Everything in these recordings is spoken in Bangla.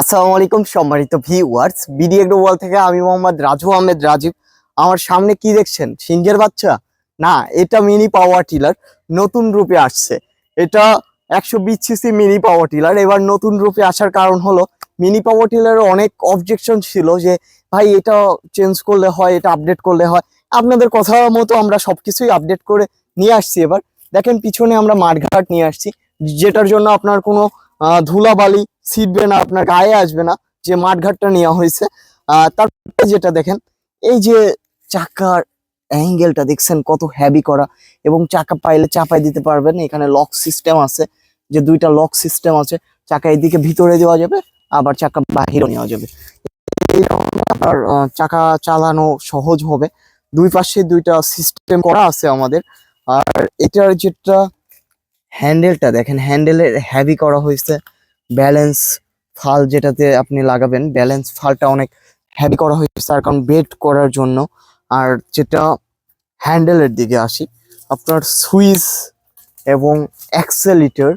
আসসালামু আলাইকুম সম্মানিত ভিউয়ার্স বিডি এগ্রো ওয়াল থেকে আমি মোহাম্মদ রাজু আহমেদ রাজীব। আমার সামনে কি দেখছেন? সিংহের বাচ্চা? না, এটা মিনি পাওয়ার টিলার নতুন রূপে আসছে। এটা একশো বিশ সিসি মিনি পাওয়ার টিলার এবার নতুন রূপে আসার কারণ হলো মিনি পাওয়ার টিলারের অনেক অবজেকশন ছিল যে, ভাই, এটা চেঞ্জ করলে হয়, এটা আপডেট করলে হয়। আপনাদের কথা মতো আমরা সব কিছুই আপডেট করে নিয়ে আসছি এবার। দেখেন, পিছনে আমরা মাঠঘাট নিয়ে আসছি, যেটার জন্য আপনার কোনো ধুলাবালি ছিটবে না, আপনার গায়ে আসবে না, যে মাঠঘাটটা নেওয়া হয়েছে। তারপরে যেটা দেখেন, এই যে চাকার অ্যাঙ্গেলটা দেখছেন কত হ্যাভি করা এবং চাকা পাইলে চাপাই দিতে পারবেন। এখানে লক সিস্টেম আছে, যে দুইটা লক সিস্টেম আছে, চাকা এদিকে ভিতরে দেওয়া যাবে, আবার চাকা বাহিরে নেওয়া যাবে। আপনার চাকা চালানো সহজ হবে। দুই পাশে দুইটা সিস্টেম করা আছে আমাদের। আর এটার যেটা হ্যান্ডেলটা দেখেন হ্যান্ডেলের হ্যাভি করা হয়েছে। ব্যালেন্স ফাল যেটাতে আপনি লাগাবেন ব্যালেন্স ফালটা অনেক হ্যাভি করা হয়েছে তার কারণ বেড করার জন্য। আর যেটা হ্যান্ডেলের দিকে আসি, আপনার সুইচ এবং অ্যাক্সেলিটার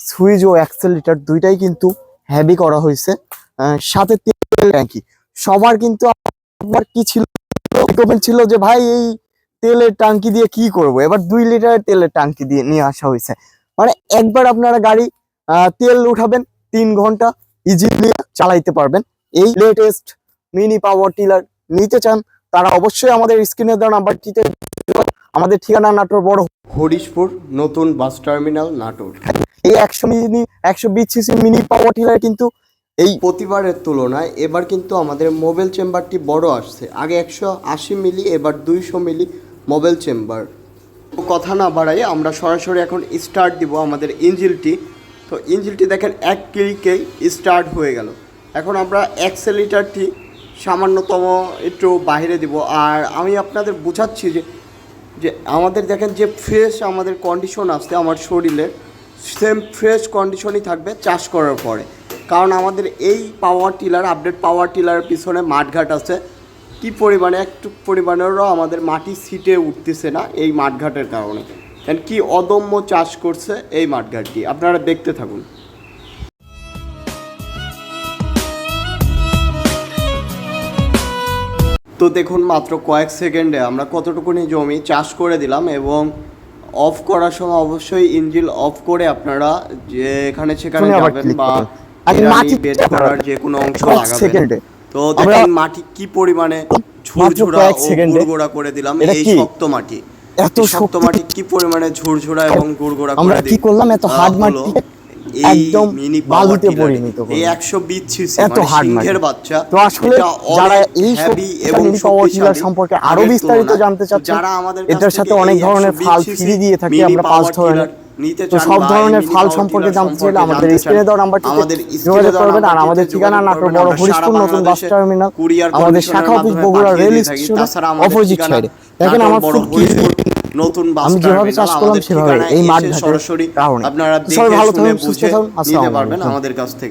সুইচ ও অ্যাক্সেলিটার দুইটাই কিন্তু হ্যাভি করা হয়েছে। সাথে তেল ট্যাঙ্কি, সবার কিন্তু আবার কি ছিল রিকমেন্ড ছিল যে, ভাই, এই তেলের টাঙ্কি দিয়ে কি করব? এবার দুই লিটারের তেলের টাঙ্কি দিয়ে নিয়ে আসা হয়েছে। মানে একবার আপনারা গাড়ি তেল উঠাবেন তিন ঘণ্টা ইজিলি চালাইতে পারবেন। এই লেটেস্ট মিনি পাওয়ার টিলার নিতে চান তারা অবশ্যই আমাদের স্ক্রিনে দেওয়া নাম্বারটিতে আমাদের ঠিকানা নাটোর বড় হরিশপুর নতুন বাস টার্মিনাল নাটোর। এই একশো মিনি একশো বিশ সিসি মিনি পাওয়ার টিলার কিন্তু এই প্রতিবারের তুলনায় এবার কিন্তু আমাদের মোবাইল চেম্বারটি বড় আসছে। আগে একশো আশি মিলি এবার দুইশো মিলি মোবাইল চেম্বার কথা না বাড়াই আমরা সরাসরি এখন স্টার্ট দিব আমাদের ইঞ্জিলটি তো ইঞ্জিলটি দেখেন এক ক্লিকেই স্টার্ট হয়ে গেল। এখন আমরা অ্যাক্সেলিটারটি সামান্যতম একটু বাইরে দিব। আর আমি আপনাদের বোঝাচ্ছি যে যে আমাদের দেখেন যে ফ্রেশ আমাদের কন্ডিশন আসছে আমার শরীরে সেম ফ্রেশ কন্ডিশনই থাকবে চাষ করার পরে। কারণ আমাদের এই পাওয়ার টিলার আপডেট পাওয়ার টিলারের পিছনে মাঠঘাট আছে। কি পরিমাণে, একটু পরিমাণেরও আমাদের মাটি সিটে উঠতেছে না এই মাঠঘাটের কারণে। কি অদম্য চাষ করছে এই মাঠঘাটটি আপনারা দেখতে থাকুন। তো দেখুন মাত্র কয়েক সেকেন্ডে আমরা কতটুকুনি জমি চাষ করে দিলাম এবং অফ করার সময় অবশ্যই ইঞ্জিল অফ করে আপনারা যে এখানে সেখানে যাবেন বা বেড করার করা। যে কোনো অংশ লাগাবেন। তো দেখেন মাটি কি পরিমাণে ঝুরঝুরা ও গুড়গোড়া করে দিলাম এই শক্ত মাটি। এত শক্ত মাটি কি পরিমাণে ঝুরঝুরা এবং গুড়গোড়া আমরা কি করলাম? এত তা হার্ড মাটি একদম মিনি বালুতে পরিণত হলো এই একশো বিশ সিসি এত হার্ড মাটি। এর। বাচ্চা। তো আসলে যারা এই heavy এবং মিনি শক্তিশালী সম্পর্কে আরও বিস্তারিত জানতে চাচ্ছেন যারা আমাদের এটার সাথে অনেক ধরনের 120 ফাল ফ্রি দিয়ে থাকি আমরা পাঁচ ধরনের নিতে চান সব ধরনের ফাল সম্পর্কে জানতে চাইলে আমাদের স্ক্রিনে দেওয়া নাম্বারটিতে যোগাযোগ করবেন আর আমাদের ঠিকানা নাটোর বড় হরিশপুর নতুন বাস টার্মিনাল আমাদের শাখা office Bogura rail station opposite সাইডে। দেখেন আমার কি নতুন বাস যেভাবে চাষ করলাম সেভাবে এই মাঠ সরাসরি আপনারা দেখে শুনে বুঝে নিতে পারবেন আমাদের কাছ থেকে।